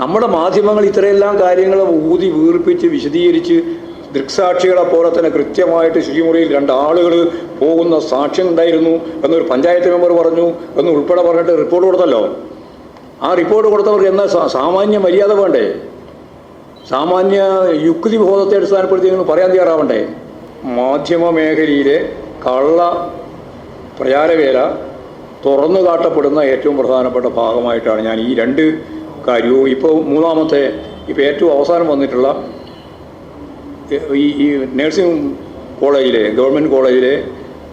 നമ്മുടെ മാധ്യമങ്ങൾ ഇത്രയെല്ലാം കാര്യങ്ങൾ ഊതി വീർപ്പിച്ച് വിശദീകരിച്ച് ദൃക്സാക്ഷികളെ പോലെ തന്നെ കൃത്യമായിട്ട് ശുചിമുറിയിൽ രണ്ടാളുകൾ പോകുന്ന സാക്ഷ്യം ഉണ്ടായിരുന്നു എന്നൊരു പഞ്ചായത്ത് മെമ്പർ പറഞ്ഞു എന്ന് ഉൾപ്പെടെ പറഞ്ഞിട്ട് റിപ്പോർട്ട് കൊടുത്തല്ലോ. ആ റിപ്പോർട്ട് കൊടുത്തവർക്ക് എന്നാ സാമാന്യ മര്യാദ വേണ്ടേ? സാമാന്യ യുക്തി ബോധത്തെ അടിസ്ഥാനപ്പെടുത്തി പറയാൻ തയ്യാറാവണ്ടേ? മാധ്യമ മേഖലയിലെ കള്ള പ്രചാരവേല തുറന്നു കാട്ടപ്പെടുന്ന ഏറ്റവും പ്രധാനപ്പെട്ട ഭാഗമായിട്ടാണ് ഞാൻ ഈ രണ്ട് കാര്യവും ഇപ്പോൾ മൂന്നാമത്തെ ഇപ്പോൾ ഏറ്റവും അവസാനം വന്നിട്ടുള്ള ഈ നേഴ്സിംഗ് കോളേജിലെ ഗവൺമെന്റ് കോളേജിലെ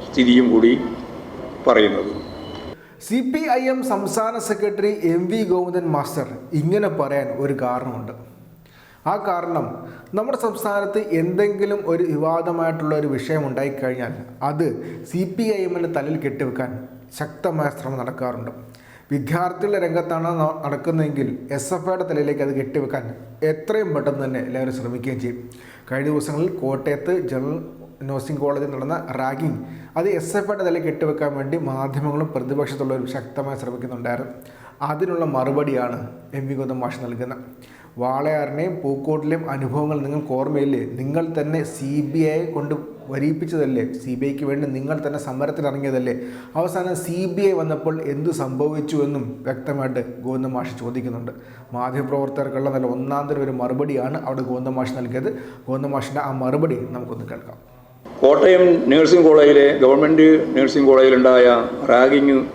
സ്ഥിതിയും കൂടി പറയുന്നത്. സി പി ഐ എം സംസ്ഥാന secretary M V Govindan master ഇങ്ങനെ പറയാൻ ഒരു കാരണമുണ്ട്. ആ കാരണം നമ്മുടെ സംസ്ഥാനത്ത് എന്തെങ്കിലും ഒരു വിവാദമായിട്ടുള്ള ഒരു വിഷയം ഉണ്ടായിക്കഴിഞ്ഞാൽ അത് സി പി ഐ എമ്മിന്റെ തലയിൽ കെട്ടിവെക്കാൻ ശക്തമായ ശ്രമം നടക്കാറുണ്ട്. വിദ്യാർത്ഥികളുടെ രംഗത്താണ് നടക്കുന്നതെങ്കിൽ എസ് എഫ് ഐയുടെ തലയിലേക്ക് അത് കെട്ടിവെക്കാൻ എത്രയും പെട്ടെന്ന് തന്നെ എല്ലാവരും ശ്രമിക്കുകയും ചെയ്യും. കഴിഞ്ഞ ദിവസങ്ങളിൽ കോട്ടയത്ത് ജനറൽ നഴ്സിംഗ് കോളേജിൽ നടന്ന റാഗിങ് അത് എസ് എഫ് ഐയുടെ തലയിൽ കെട്ടിവെക്കാൻ വേണ്ടി മാധ്യമങ്ങളും പ്രതിപക്ഷത്തുള്ളവരും ശക്തമായി ശ്രമിക്കുന്നുണ്ടായിരുന്നു. അതിനുള്ള മറുപടിയാണ് എം വി ഗൗതം മാഷ് നൽകുന്നത്. വാളയാറിനെയും പൂക്കോട്ടിലെയും അനുഭവങ്ങൾ നിങ്ങൾക്ക് ഓർമ്മയില്ലേ? നിങ്ങൾ തന്നെ സി ബി ഐ കൊണ്ട് വരിയിപ്പിച്ചതല്ലേ? സി ബി ഐക്ക് വേണ്ടി നിങ്ങൾ തന്നെ സമരത്തിനിറങ്ങിയതല്ലേ? അവസാനം സി ബി ഐ വന്നപ്പോൾ എന്തു സംഭവിച്ചു എന്നും വ്യക്തമായിട്ട് ഗോവിന്ദമാഷ് ചോദിക്കുന്നുണ്ട്. മാധ്യമപ്രവർത്തകർക്കുള്ള നല്ല ഒന്നാം തരം ഒരു മറുപടിയാണ് അവിടെ ഗോവിന്ദമാഷ് നൽകിയത്. ഗോവിന്ദമാഷിന്റെ ആ മറുപടി നമുക്കൊന്ന് കേൾക്കാം. കോട്ടയം നഴ്സിംഗ് കോളേജിലെ ഗവൺമെന്റ് നഴ്സിംഗ് കോളേജിലുണ്ടായ റാഗിങ്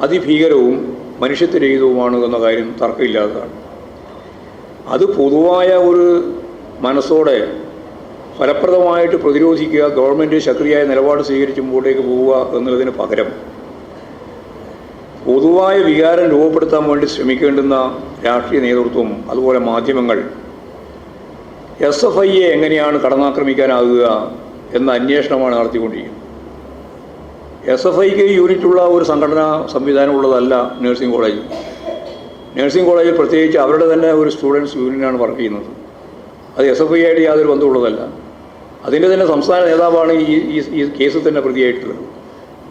അതിഭീകരവും മനുഷ്യത്വരഹിതവുമാണ് എന്ന കാര്യം തർക്കമില്ലാത്തതാണ്. അത് പൊതുവായ ഒരു മനസ്സോടെ ഫലപ്രദമായിട്ട് പ്രതിരോധിക്കുക ഗവൺമെന്റ് ശക്തിയായ നിലപാട് സ്വീകരിച്ച് മുമ്പോട്ടേക്ക് പോവുക എന്നുള്ളതിന് പകരം പൊതുവായ വികാരം രൂപപ്പെടുത്താൻ വേണ്ടി ശ്രമിക്കേണ്ടുന്ന രാഷ്ട്രീയ നേതൃത്വം അതുപോലെ മാധ്യമങ്ങൾ എസ് എഫ് ഐയെ എങ്ങനെയാണ് കടന്നാക്രമിക്കാനാകുക എന്ന അന്വേഷണമാണ് നടത്തിക്കൊണ്ടിരിക്കുന്നത്. എസ് എഫ് ഐക്ക് യൂണിറ്റുള്ള ഒരു സംഘടനാ സംവിധാനം ഉള്ളതല്ല നഴ്സിംഗ് കോളേജ്. നഴ്സിംഗ് കോളേജിൽ പ്രത്യേകിച്ച് അവരുടെ തന്നെ ഒരു സ്റ്റുഡൻസ് യൂണിയനാണ് വർക്ക് ചെയ്യുന്നത്. അത് എസ് എഫ് ഐ ആയിട്ട് യാതൊരു ബന്ധമുള്ളതല്ല. അതിന്റെ തന്നെ സംസ്ഥാന നേതാവാണ് ഈ ഈ- ഈ കേസിൽ തന്നെ പ്രതിയായിട്ടുള്ളത്.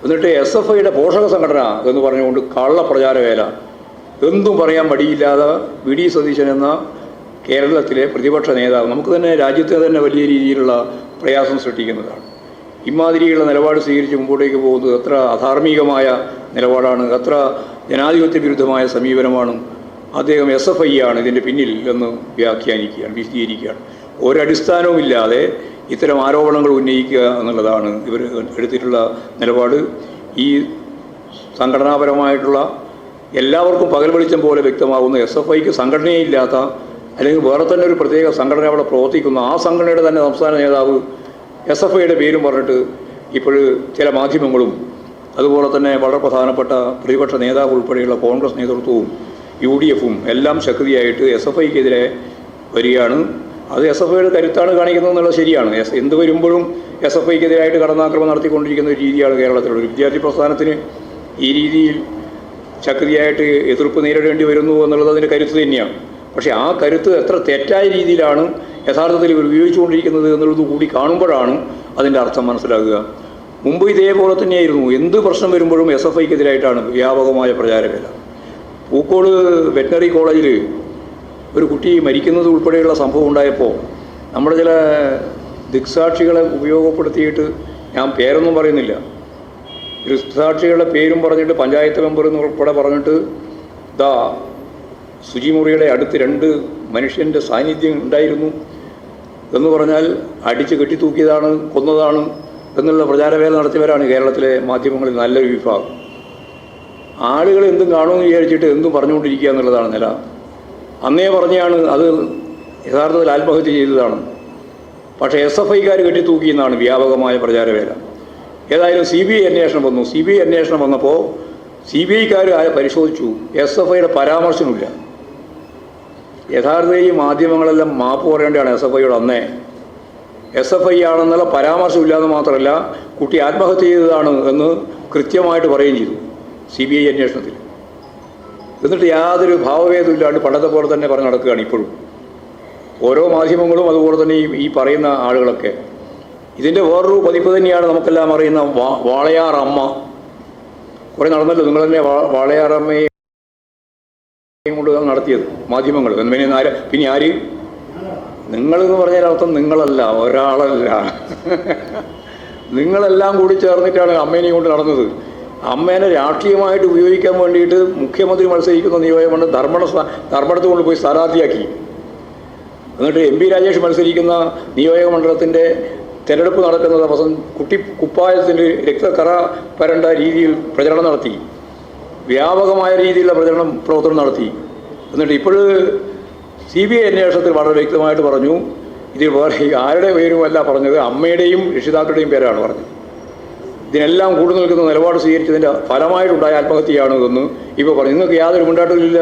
എന്നിട്ട് എസ് എഫ് ഐയുടെ പോഷക സംഘടന എന്ന് പറഞ്ഞുകൊണ്ട് കള്ള പ്രചാരവേല എന്തും പറയാൻ മടിയില്ലാതെ വി ഡി സതീശൻ എന്ന കേരളത്തിലെ പ്രതിപക്ഷ നേതാവ് നമുക്ക് തന്നെ രാജ്യത്തെ തന്നെ വലിയ രീതിയിലുള്ള പ്രയാസം സൃഷ്ടിക്കുന്നതാണ്. ഇമാതിരിയുള്ള നിലപാട് സ്വീകരിച്ച് മുമ്പോട്ടേക്ക് പോകുന്നത് എത്ര അധാർമികമായ നിലപാടാണ് എത്ര ജനാധിപത്യ വിരുദ്ധമായ സമീപനമാണ്. അദ്ദേഹം എസ് എഫ് ഐ ആണ് ഇതിന്റെ പിന്നിൽ എന്ന് വ്യാഖ്യാനിക്കുകയാണ് വിശദീകരിക്കുകയാണ്. ഒരടിസ്ഥാനവുമില്ലാതെ ഇത്തരം ആരോപണങ്ങൾ ഉന്നയിക്കുക എന്നുള്ളതാണ് ഇവർ എടുത്തിട്ടുള്ള നിലപാട്. ഈ സംഘടനാപരമായിട്ടുള്ള എല്ലാവർക്കും പകൽ വെളിച്ചം പോലെ വ്യക്തമാകുന്ന എസ് എഫ് ഐക്ക് സംഘടനയില്ലാത്ത അല്ലെങ്കിൽ വേറെ തന്നെ ഒരു പ്രത്യേക സംഘടന അവിടെ പ്രവർത്തിക്കുന്ന ആ സംഘടനയുടെ തന്നെ സംസ്ഥാന നേതാവ് എസ് എഫ് ഐയുടെ പേരും പറഞ്ഞിട്ട് ഇപ്പോൾ ചില മാധ്യമങ്ങളും അതുപോലെ തന്നെ വളരെ പ്രധാനപ്പെട്ട പ്രതിപക്ഷ നേതാവ് ഉൾപ്പെടെയുള്ള കോൺഗ്രസ് നേതൃത്വവും യു ഡി എഫും എല്ലാം ശക്തിയായിട്ട് എസ് എഫ് ഐക്കെതിരെ വരികയാണ്. അത് എസ് എഫ് ഐയുടെ കരുത്താണ് കാണിക്കുന്നത് എന്നുള്ളത് ശരിയാണ്. എസ് എന്ത് വരുമ്പോഴും എസ് എഫ് ഐക്കെതിരായിട്ട് കടന്നാക്രമണം നടത്തിക്കൊണ്ടിരിക്കുന്ന ഒരു രീതിയാണ് കേരളത്തിലുള്ള ഒരു വിദ്യാർത്ഥി പ്രസ്ഥാനത്തിന് ഈ രീതിയിൽ ശക്തിയായിട്ട് എതിർപ്പ് നേരിടേണ്ടി വരുന്നു എന്നുള്ളത് അതിന്റെ കരുത്ത് തന്നെയാണ്. പക്ഷേ ആ കരുത്ത് എത്ര തെറ്റായ രീതിയിലാണ് യഥാർത്ഥത്തിൽ ഇവർ ഉപയോഗിച്ചുകൊണ്ടിരിക്കുന്നത് എന്നുള്ളത് കൂടി കാണുമ്പോഴാണ് അതിന്റെ അർത്ഥം മനസ്സിലാകുക. മുമ്പ് ഇതേപോലെ തന്നെയായിരുന്നു. എന്ത് പ്രശ്നം വരുമ്പോഴും എസ് എഫ് ഐക്കെതിരായിട്ടാണ് വ്യാപകമായ പ്രചാരവേല. പൂക്കോട് വെറ്റിനറി കോളേജിൽ ഒരു കുട്ടി മരിക്കുന്നത് ഉൾപ്പെടെയുള്ള സംഭവം ഉണ്ടായപ്പോൾ നമ്മുടെ ചില ദിക്സാക്ഷികളെ ഉപയോഗപ്പെടുത്തിയിട്ട് ഞാൻ പേരൊന്നും പറയുന്നില്ല. ദൃക്സാക്ഷികളുടെ പേരും പറഞ്ഞിട്ട് പഞ്ചായത്ത് മെമ്പർ എന്ന് ഉൾപ്പെടെ പറഞ്ഞിട്ട് ദാ ശുചിമുറിയുടെ അടുത്ത് രണ്ട് മനുഷ്യന്റെ സാന്നിധ്യം ഉണ്ടായിരുന്നു എന്ന് പറഞ്ഞാൽ അടിച്ച് കെട്ടിത്തൂക്കിയതാണ് കൊന്നതാണ് എന്നുള്ള പ്രചാരവേല നടത്തിയവരാണ് കേരളത്തിലെ മാധ്യമങ്ങളിൽ നല്ലൊരു വിഭാഗം. ആളുകൾ എന്തും കാണുമെന്ന് വിചാരിച്ചിട്ട് എന്തും പറഞ്ഞുകൊണ്ടിരിക്കുക എന്നുള്ളതാണ് നില. അന്നേ പറഞ്ഞാണ് അത് യഥാർത്ഥത്തിൽ ആത്മഹത്യ ചെയ്തതാണ്. പക്ഷേ എസ് എഫ് ഐക്കാർ കെട്ടിത്തൂക്കിയെന്നാണ് വ്യാപകമായ പ്രചാരവേല ഏതായാലും സി ബി ഐ അന്വേഷണം വന്നു. സി ബി ഐ അന്വേഷണം വന്നപ്പോൾ സി ബി ഐക്കാർ പരിശോധിച്ചു. എസ് എഫ് ഐയുടെ പരാമർശമില്ല. യഥാർത്ഥ ഈ മാധ്യമങ്ങളെല്ലാം മാപ്പ് പറയേണ്ടതാണ് എസ് എഫ് ഐയോട് അന്നേ. എസ് എഫ് ഐ ആണെന്നുള്ള പരാമർശമില്ലാതെ മാത്രമല്ല കുട്ടി ആത്മഹത്യ ചെയ്തതാണ് എന്ന് കൃത്യമായിട്ട് പറയുകയും ചെയ്തു സി ബി ഐ അന്വേഷണത്തിൽ. എന്നിട്ട് യാതൊരു ഭാവഭേദവും ഇല്ലാണ്ട് പണ്ടത്തെ പോലെ തന്നെ പറഞ്ഞ് നടക്കുകയാണ് ഇപ്പോഴും. ഓരോ മാധ്യമങ്ങളും അതുപോലെ തന്നെ ഈ പറയുന്ന ആളുകളൊക്കെ. ഇതിന്റെ വേറൊരു പതിപ്പ് തന്നെയാണ് നമുക്കെല്ലാം അറിയുന്ന വാളയാർ അമ്മ. കുറേ നടന്നല്ലോ നിങ്ങൾ തന്നെ വാളയാർ അമ്മയെ കൊണ്ട് നടത്തിയത് മാധ്യമങ്ങൾ. പിന്നെ ആര് പിന്നെ ആര്? നിങ്ങളെന്ന് പറഞ്ഞാൽ അർത്ഥം നിങ്ങളല്ല ഒരാളല്ല. നിങ്ങളെല്ലാം കൂടി ചേർന്നിട്ടാണ് അമ്മേനെ കൊണ്ട് നടന്നത്. അമ്മേനെ രാഷ്ട്രീയമായിട്ട് ഉപയോഗിക്കാൻ വേണ്ടിയിട്ട് മുഖ്യമന്ത്രി മത്സരിക്കുന്ന നിയോജകമണ്ഡലം ധർമ്മട ധർമ്മടത്ത് കൊണ്ടുപോയി സ്ഥാനാർത്ഥിയാക്കി. എന്നിട്ട് എം പി രാജേഷ് മത്സരിക്കുന്ന നിയോജക മണ്ഡലത്തിന്റെ തെരഞ്ഞെടുപ്പ് നടക്കുന്ന ദിവസം കുട്ടി കുപ്പായത്തിന്റെ രക്തക്കറ പരണ്ട രീതിയിൽ പ്രചരണം നടത്തി. വ്യാപകമായ രീതിയിലുള്ള പ്രചരണം പ്രവർത്തനം നടത്തി. എന്നിട്ട് ഇപ്പോൾ സി ബി ഐ അന്വേഷണത്തിൽ വളരെ വ്യക്തമായിട്ട് പറഞ്ഞു ഇതിൽ വേറെ ആരുടെ പേരുമല്ല പറഞ്ഞത് അമ്മയുടെയും രക്ഷിതാക്കളുടെയും പേരാണ് പറഞ്ഞത്. ഇതിനെല്ലാം കൂടി നിൽക്കുന്ന നിലപാട് സ്വീകരിച്ചതിന്റെ ഫലമായിട്ടുണ്ടായ ആത്മഹത്യയാണ് ഇതെന്ന് ഇപ്പോൾ പറഞ്ഞു. നിങ്ങൾക്ക് യാതൊരു മുണ്ടാട്ടമില്ല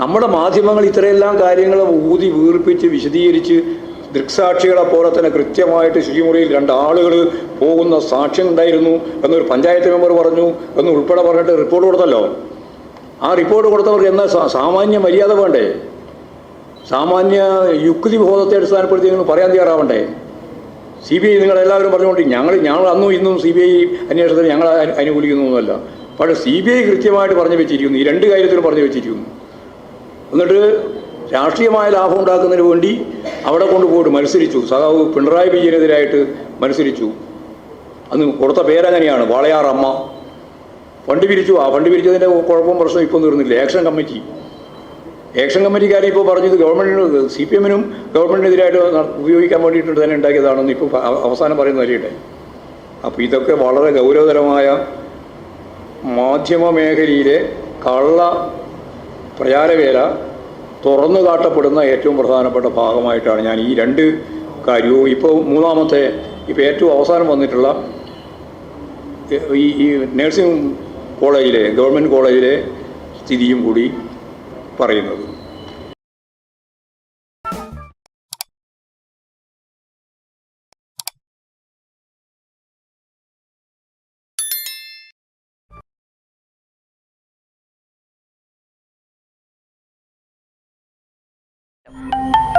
നമ്മുടെ മാധ്യമങ്ങൾ ഇത്രയെല്ലാം കാര്യങ്ങൾ ഊതി വീർപ്പിച്ച് വിശദീകരിച്ച് ദൃക്സാക്ഷികളെ പോലെ തന്നെ കൃത്യമായിട്ട് ശുചിമുറിയിൽ രണ്ടാളുകൾ പോകുന്ന സാക്ഷ്യം ഉണ്ടായിരുന്നു എന്നൊരു പഞ്ചായത്ത് മെമ്പർ പറഞ്ഞു എന്ന് ഉൾപ്പെടെ പറഞ്ഞിട്ട് റിപ്പോർട്ട് കൊടുത്തല്ലോ. ആ റിപ്പോർട്ട് കൊടുത്തവർക്ക് എന്നാ സാമാന്യ മര്യാദ വേണ്ടേ? സാമാന്യ യുക്തി ബോധത്തെ അടിസ്ഥാനപ്പെടുത്തി നിങ്ങൾ പറയാൻ തയ്യാറാവണ്ടേ? സി ബി ഐ നിങ്ങളെല്ലാവരും പറഞ്ഞുകൊണ്ട് ഞങ്ങൾ ഞങ്ങൾ അന്നും ഇന്നും സി ബി ഐ അന്വേഷണത്തിന് ഞങ്ങൾ അനുകൂലിക്കുന്നു അനുകൂലിക്കുന്നൊന്നുമല്ല പക്ഷേ സി ബി ഐ കൃത്യമായിട്ട് പറഞ്ഞു വെച്ചിരിക്കുന്നു. ഈ രണ്ട് കാര്യത്തിലും പറഞ്ഞു വെച്ചിരിക്കുന്നു. എന്നിട്ട് രാഷ്ട്രീയമായ ലാഭം ഉണ്ടാക്കുന്നതിന് വേണ്ടി അവിടെ കൊണ്ടുപോയിട്ട് മത്സരിച്ചു. സഖാവ് പിണറായി വിജയനെതിരായിട്ട് മത്സരിച്ചു. അന്ന് കൊടുത്ത പേരങ്ങനെയാണ്? വാളയാറമ്മ ഫണ്ട് പിരിച്ചു. ആ ഫണ്ട് പിരിച്ചതിന്റെ കുഴപ്പം പ്രശ്നം ഇപ്പോൾ തീർന്നില്ല. ആക്ഷൻ കമ്മിറ്റി ആക്ഷൻ കമ്മിറ്റിക്കാരെ ഇപ്പോൾ പറഞ്ഞത് ഗവൺമെന്റിന് സി പി എമ്മിനും ഗവൺമെന്റിനെതിരായിട്ട് ഉപയോഗിക്കാൻ വേണ്ടിയിട്ട് തന്നെ ഉണ്ടാക്കിയതാണെന്ന് ഇപ്പോൾ അവസാനം പറയുന്ന അറിയട്ടെ അപ്പോൾ ഇതൊക്കെ വളരെ ഗൗരവതരമായ മാധ്യമ മേഖലയിലെ കള്ള പ്രചാരവേല തുറന്നു കാട്ടപ്പെടുന്ന ഏറ്റവും പ്രധാനപ്പെട്ട ഭാഗമായിട്ടാണ് ഞാൻ ഈ രണ്ട് കാര്യവും ഇപ്പോൾ മൂന്നാമത്തെ ഇപ്പോൾ ഏറ്റവും അവസാനം വന്നിട്ടുള്ള ഈ ഈ നേഴ്സിംഗ് കോളേജിലെ ഗവൺമെന്റ് കോളേജിലെ സ്ഥിതിയും കൂടി പറയുന്നത്. Yep.